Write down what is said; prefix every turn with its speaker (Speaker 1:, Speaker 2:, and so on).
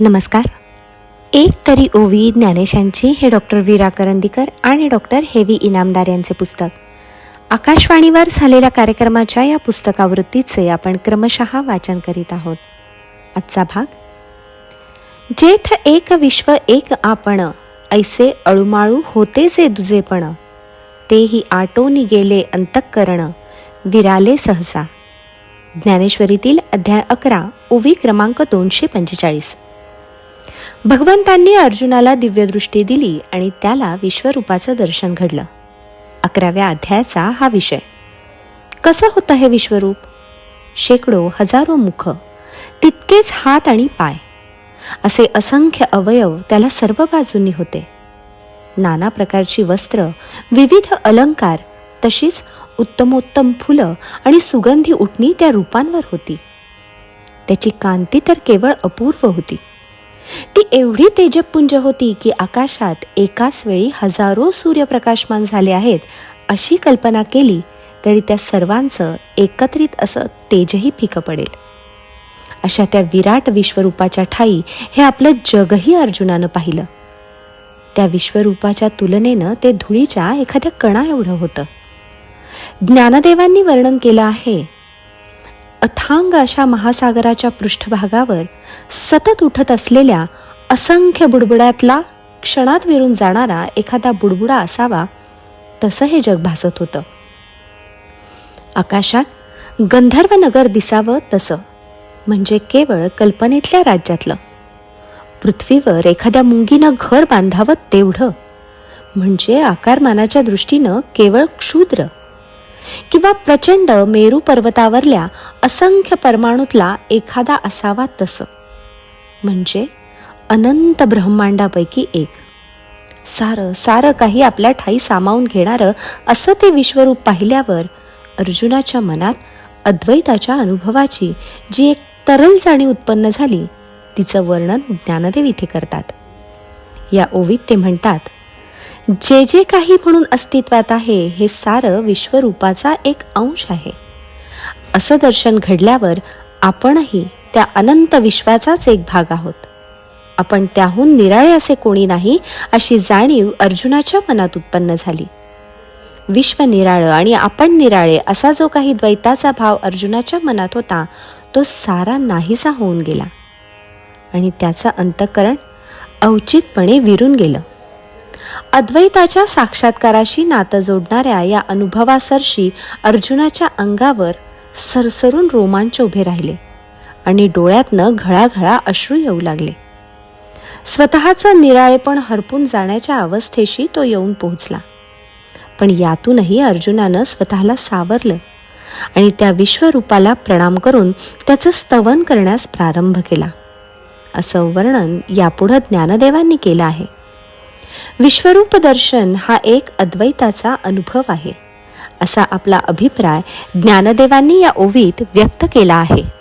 Speaker 1: नमस्कार. एक तरी ओवी ज्ञानेशांची हे डॉक्टर वीरा करंदीकर आणि डॉक्टर हेवी इनामदार यांचे पुस्तक. आकाशवाणीवर झालेल्या कार्यक्रमाच्या या पुस्तकावृत्तीचे आपण क्रमशः वाचन करीत आहोत. आजचा भाग जेथ एक विश्व एक आपण ऐसे अळुमाळू होते जे दुजेपण तेही आटोनी गेले अंतःकरण विराले सहसा. ज्ञानेश्वरीतील अध्याय अकरा ओवी क्रमांक दोनशे पंचेचाळीस. भगवंतांनी अर्जुनाला दिव्यदृष्टी दिली आणि त्याला विश्वरूपाचं दर्शन घडलं. अकराव्या अध्यायाचा हा विषय. कसं होतं हे विश्वरूप? शेकडो हजारो मुख तितकेच हात आणि पाय. असे असंख्य अवयव त्याला सर्व बाजूंनी होते. नाना प्रकारची वस्त्र विविध अलंकार तशीच उत्तमोत्तम फुलं आणि सुगंधी उठणी त्या रूपांवर होती. त्याची कांती तर केवळ अपूर्व होती. ती एवढी तेजपुंज होती की आकाशात एकाच वेळी हजारो सूर्यप्रकाशमान झाले आहेत अशी कल्पना केली तरी त्या सर्वांचं एकत्रित असं तेजही फिकं पडेल. अशा त्या विराट विश्वरूपाच्या ठाई हे आपलं जगही अर्जुनानं पाहिलं. त्या विश्वरूपाच्या तुलनेनं ते धुळीच्या एखाद्या कणा एवढं होतं. ज्ञानदेवांनी वर्णन केलं आहे अथांग अशा महासागराच्या पृष्ठभागावर सतत उठत असलेल्या असंख्य बुडबुड्यातला क्षणात विरून जाणारा एखादा बुडबुडा असावा तसं हे जग भासत होतं. आकाशात गंधर्व नगर दिसावं तसं म्हणजे केवळ कल्पनेतल्या राज्यातलं. पृथ्वीवर एखाद्या मुंगीनं घर बांधावं तेवढं म्हणजे आकारमानाच्या दृष्टीनं केवळ क्षुद्र किंवा प्रचंड मेरू पर्वतावरल्या असंख्य परमाणूतला एखादा असावा तसं. म्हणजे अनंत ब्रह्मांडापैकी एक. सारं सारं काही आपल्या ठाई सामावून घेणारं असं ते विश्वरूप पाहिल्यावर अर्जुनाच्या मनात अद्वैताच्या अनुभवाची जी एक तरल जाणीव उत्पन्न झाली तिचं वर्णन ज्ञानदेव इथे करतात. या ओवीत ते म्हणतात जे जे काही म्हणून अस्तित्वात आहे हे सारं विश्वरूपाचा एक अंश आहे. असं दर्शन घडल्यावर आपणही त्या अनंत विश्वाचाच एक भाग आहोत. आपण त्याहून निराळे असे कोणी नाही अशी जाणीव अर्जुनाच्या मनात उत्पन्न झाली. विश्व निराळं आणि आपण निराळे असा जो काही द्वैताचा भाव अर्जुनाच्या मनात होता तो सारा नाहीसा होऊन गेला. आणि त्याचं अंतकरण अवचितपणे विरून गेलं. अद्वैताच्या साक्षात्काराशी नातं जोडणाऱ्या या अनुभवासरशी अर्जुनाच्या अंगावर सरसरून रोमांच उभे राहिले आणि डोळ्यातनं घळाघळा अश्रू येऊ लागले. स्वतःचं निराळेपण हरपून जाण्याच्या अवस्थेशी तो येऊन पोहोचला. पण यातूनही अर्जुनानं स्वतःला सावरलं आणि त्या विश्वरूपाला प्रणाम करून त्याचं स्तवन करण्यास प्रारंभ केला. असं वर्णन यापुढं ज्ञानदेवांनी केलं आहे. विश्वरूप दर्शन हा एक अद्वैताचा अनुभव आहे. असा आपला अभिप्राय ज्ञानदेवांनी या ओवीत व्यक्त केला आहे.